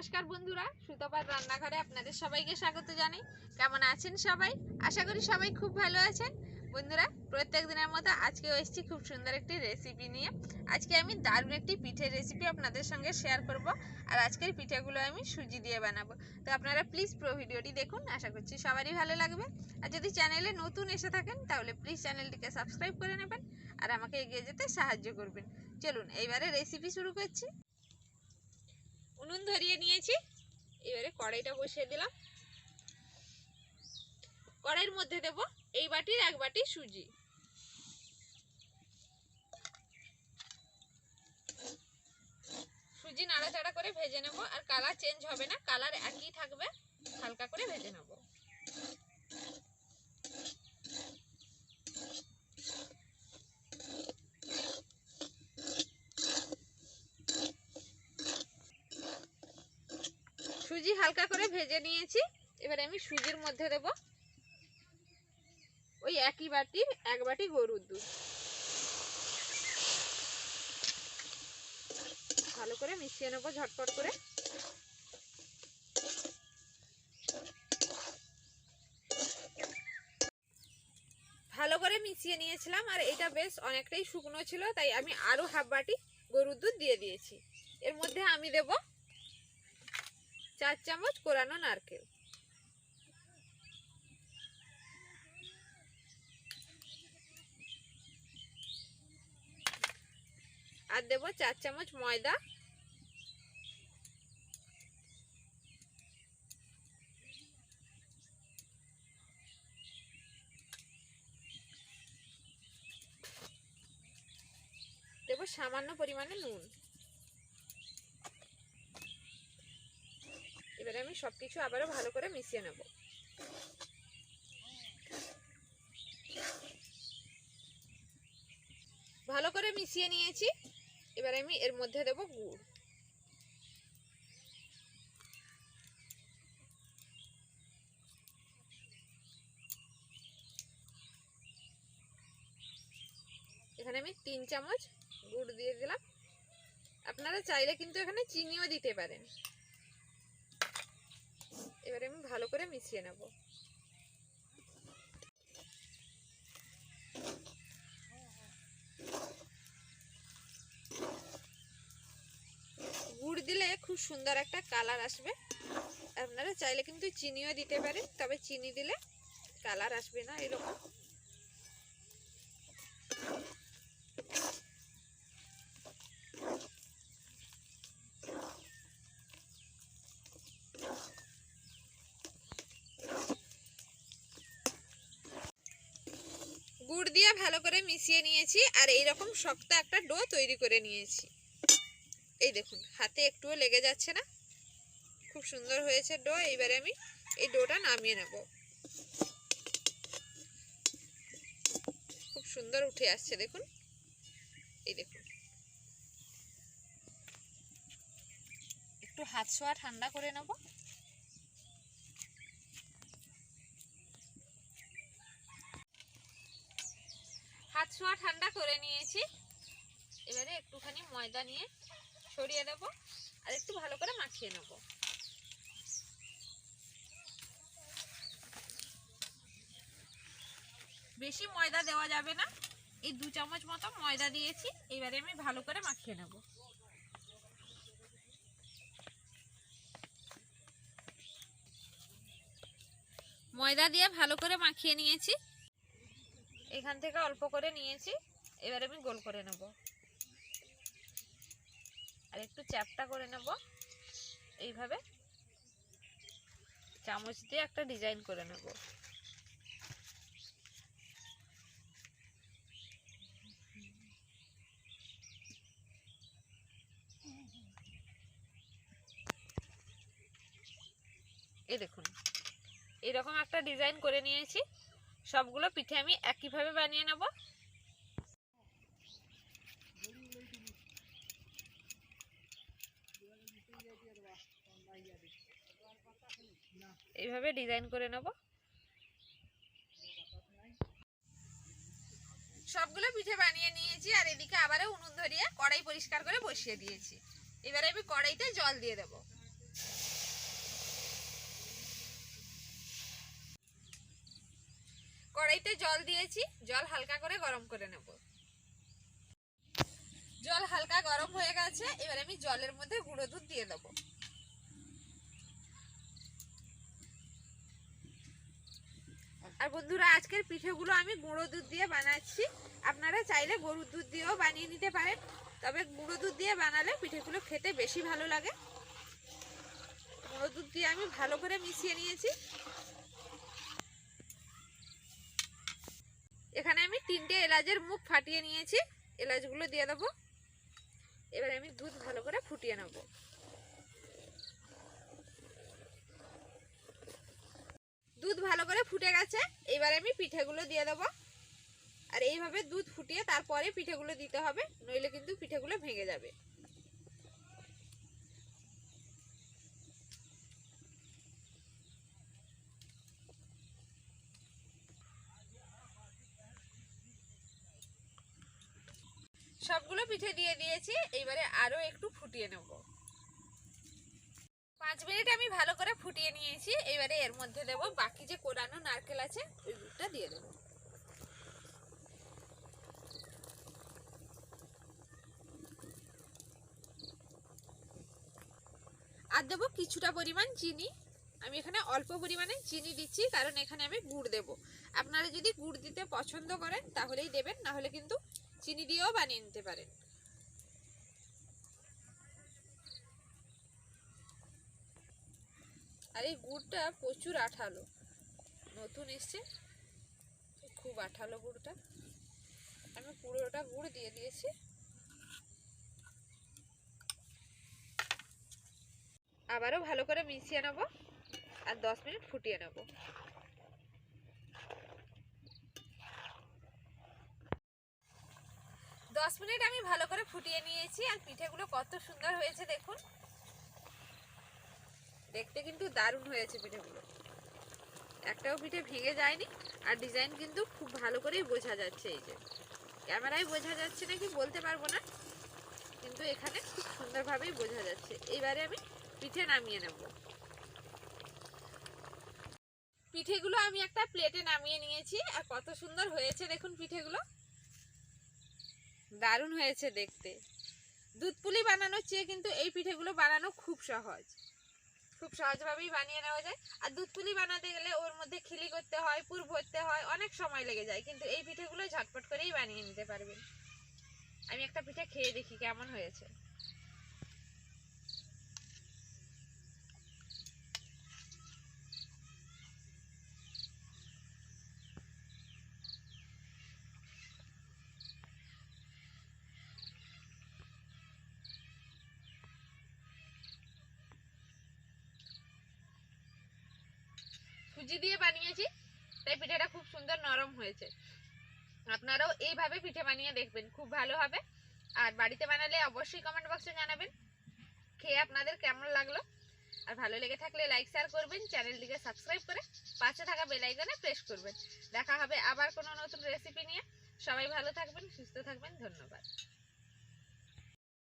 নমস্কার বন্ধুরা, সুতপার রান্নাঘরে আপনাদের সবাইকে স্বাগত জানাই। কেমন আছেন সবাই? আশা করি সবাই খুব ভালো আছেন। বন্ধুরা, প্রত্যেক দিনের মতো আজকেও এসেছি খুব সুন্দর একটি রেসিপি নিয়ে। আজকে আমি দারুণ একটি পিঠের রেসিপি আপনাদের সঙ্গে শেয়ার করব। আর আজকের পিঠেগুলো আমি সুজি দিয়ে বানাবো। তো আপনারা প্লিজ প্রো ভিডিওটি দেখুন, আশা করছি সবারই ভালো লাগবে। আর যদি চ্যানেলে নতুন এসে থাকেন, তাহলে প্লিজ চ্যানেলটিকে সাবস্ক্রাইব করে নেবেন। আর আমাকে এগিয়ে যেতে সাহায্য করবেন। চলুন, এইবারে রেসিপি শুরু করছি। উনুন ধরিয়ে নিয়েছি। এবারে কড়াইটা বসিয়ে দিলাম। কড়াইয়ের মধ্যে দেব এই বাটির এক বাটি সুজি। সুজি নাড়াচাড়া করে ভেজে নেব। আর কালার চেঞ্জ হবে না, কালার একই থাকবে, হালকা করে ভেজে নেব সুজি হালকা করে ভেজে নিয়েছি। এবারে আমি সুজির মধ্যে দেব ওই একই বাটির এক বাটি গরুর দুধ। ভালো করে মিশিয়ে নেব ঝটপট করে। ভালো করে মিশিয়ে নিয়েছিলাম আর এটা বেশ অনেকটাই শুকনো ছিল, তাই আমি আরও হাফ বাটি গরুর দুধ দিয়ে দিয়েছি। এর মধ্যে আমি দেব চার চামচ কোরানো নারকেল। আর দেবো চার চামচ ময়দা। দেব সামান্য পরিমাণে নুন। এবারে আমি সবকিছু আবারও ভালো করে মিশিয়ে নেব। ভালো করে মিশিয়ে নিয়েছি। এবার আমি এর মধ্যে দেব গুড়। এখানে আমি তিন চামচ গুড় দিয়ে দিলাম। আপনারা চাইলে কিন্তু এখানে চিনিও দিতে পারেন। এবারে আমি ভালো করে মিশিয়ে নেব। গুড় দিলে খুব সুন্দর একটা কালার আসবে। আপনারা চাইলে কিন্তু চিনিও দিতে পারেন, তবে চিনি দিলে কালার আসবে না এরকম গুড় দিয়ে ভালো করে মিশিয়ে নিয়েছি আর এই রকম শক্ত একটা ডো তৈরি করে নিয়েছি। এই দেখুন, হাতে একটুও লেগে যাচ্ছে না। খুব সুন্দর হয়েছে ডো, এইবারে আমি এই ডোটা নামিয়ে নেব। খুব সুন্দর উঠে আসছে, দেখুন। এই দেখুন। একটু হাত ছোঁয়া ঠান্ডা করে নেব। ছোঁয়া ঠান্ডা করে নিয়েছি। এবারে একটুখানি ময়দা নিয়ে সরিয়ে দেব আর একটু ভালো করে মাখিয়ে নেব। বেশি ময়দা দেওয়া যাবে না। এই দু চামচ মতো ময়দা দিয়েছি। এবারে আমি ভালো করে মাখিয়ে নেব। ময়দা দিয়ে ভালো করে মাখিয়ে নিয়েছি। এখান থেকে অল্প করে নিয়েছি, এবার আমি গোল করে নেব। আর একটু চ্যাপটা করে নেব, এইভাবে। চামচ দিয়ে একটা ডিজাইন করে নেব। এই দেখুন, এরকম একটা ডিজাইন করে নিয়েছি। সবগুলো পিঠে আমি একইভাবে বানিয়ে নেব। এইভাবে ডিজাইন করে নেব। সবগুলো পিঠে বানিয়ে নিয়েছি আর এদিকে আবারও উনুন ধরিয়ে কড়াই পরিষ্কার করে বসিয়ে দিয়েছি। এবারে আমি কড়াইতে জল দিয়ে দেব। কড়াইতে জল দিয়েছি। জল হালকা করে গরম করে নেব। জল হালকা গরম হয়ে গেছে, এবার আমি জলের মধ্যে গুঁড়ো দুধ দিয়ে দেবো। আর বন্ধুরা, আজকের পিঠেগুলো আমি গুঁড়ো দুধ দিয়ে বানাচ্ছি। আপনারা চাইলে গরুর দুধ দিয়েও বানিয়ে নিতে পারেন, তবে গুঁড়ো দুধ দিয়ে বানালে পিঠেগুলো খেতে বেশি ভালো লাগে। গুঁড়ো দুধ দিয়ে আমি ভালো করে মিশিয়ে নিয়েছি। এখানে আমি তিনটে এলাচের মুখ ফাটিয়ে নিয়েছি। এলাচগুলো দিয়ে দেবো। এবার আমি দুধ ভালো করে ফুটিয়ে নেব। দুধ ভালো করে ফুটে গেছে। এবার আমি পিঠেগুলো দিয়ে দেবো। আর এইভাবে দুধ ফুটিয়ে তারপরে পিঠেগুলো দিতে হবে, নইলে কিন্তু পিঠেগুলো ভেঙে যাবে। সবগুলো পিঠে দিয়ে দিয়েছি এইবারে আরও একটু ফুটিয়ে নেব। পাঁচ মিনিট আমি ভালো করে ফুটিয়ে নিয়েছি, এবারে এর মধ্যে দেবো বাকি যে কোরানো নারকেল আছে, ওই দুধটা দিয়ে দেবো। আর দেবো কিছুটা পরিমাণ চিনি। আমি এখানে অল্প পরিমাণে চিনি দিচ্ছি, কারণ এখানে আমি গুড় দেব। আপনারা যদি গুড় দিতে পছন্দ করেন, তাহলেই দেবেন না হলে কিন্তু চিনি দিয়েও বানিয়ে নিতে পারেন। আর এই গুড়টা প্রচুর আঠালো। নতুন এসছে খুব আঠালো গুড়টা। আমি পুরোটা গুড় দিয়ে দিয়েছি। আবারও ভালো করে মিশিয়ে নেব আর দশ মিনিট ফুটিয়ে নেব। দশ মিনিট আমি ভালো করে ফুটিয়ে নিয়েছি আর পিঠেগুলো কত সুন্দর হয়েছে দেখুন। দেখতে কিন্তু দারুণ হয়েছে পিঠেগুলো। একটাও পিঠে ভেঙে যায়নি আর ডিজাইন কিন্তু খুব ভালো করেই বোঝা যাচ্ছে এই যে। ক্যামেরায় বোঝা যাচ্ছে নাকি বলতে পারব না, কিন্তু এখানে খুব সুন্দরভাবেই বোঝা যাচ্ছে। এইবারে আমি পিঠে নামিয়ে নেব। পিঠেগুলো আমি একটা প্লেটে নামিয়ে নিয়েছি আর কত সুন্দর হয়েছে দেখুন পিঠেগুলো। দারুণ হয়েছে দেখতে। দুধপুলি বানানোর চেয়ে কিন্তু এই পিঠেগুলো বানানো খুব সহজ। খুব সহজভাবেই বানিয়ে নেওয়া যায়। আর দুধপুলি বানাতে গেলে ওর মধ্যে খিলি করতে হয়, পুর ভরতে হয়, অনেক সময় লেগে যায়। কিন্তু এই পিঠেগুলো ঝটপট করেই বানিয়ে নিতে পারবেন। আমি একটা পিঠে খেয়ে দেখি কেমন হয়েছে। সুজি দিয়ে বানিয়েছি, তাই পিঠেটা খুব সুন্দর নরম হয়েছে। আপনারাও এইভাবে পিঠে বানিয়ে দেখবেন, খুব ভালো হবে। আর বাড়িতে বানালে অবশ্যই কমেন্ট বক্সে জানাবেন, খেয়ে আপনাদের কেমন লাগল। আর ভালো লেগে থাকলে লাইক শেয়ার করবেন চ্যানেলটিকে সাবস্ক্রাইব করে পাশে থাকা বেল আইকনে প্রেস করবেন। দেখা হবে আবার কোনো নতুন রেসিপি নিয়ে। সবাই ভালো থাকবেন, সুস্থ থাকবেন, ধন্যবাদ।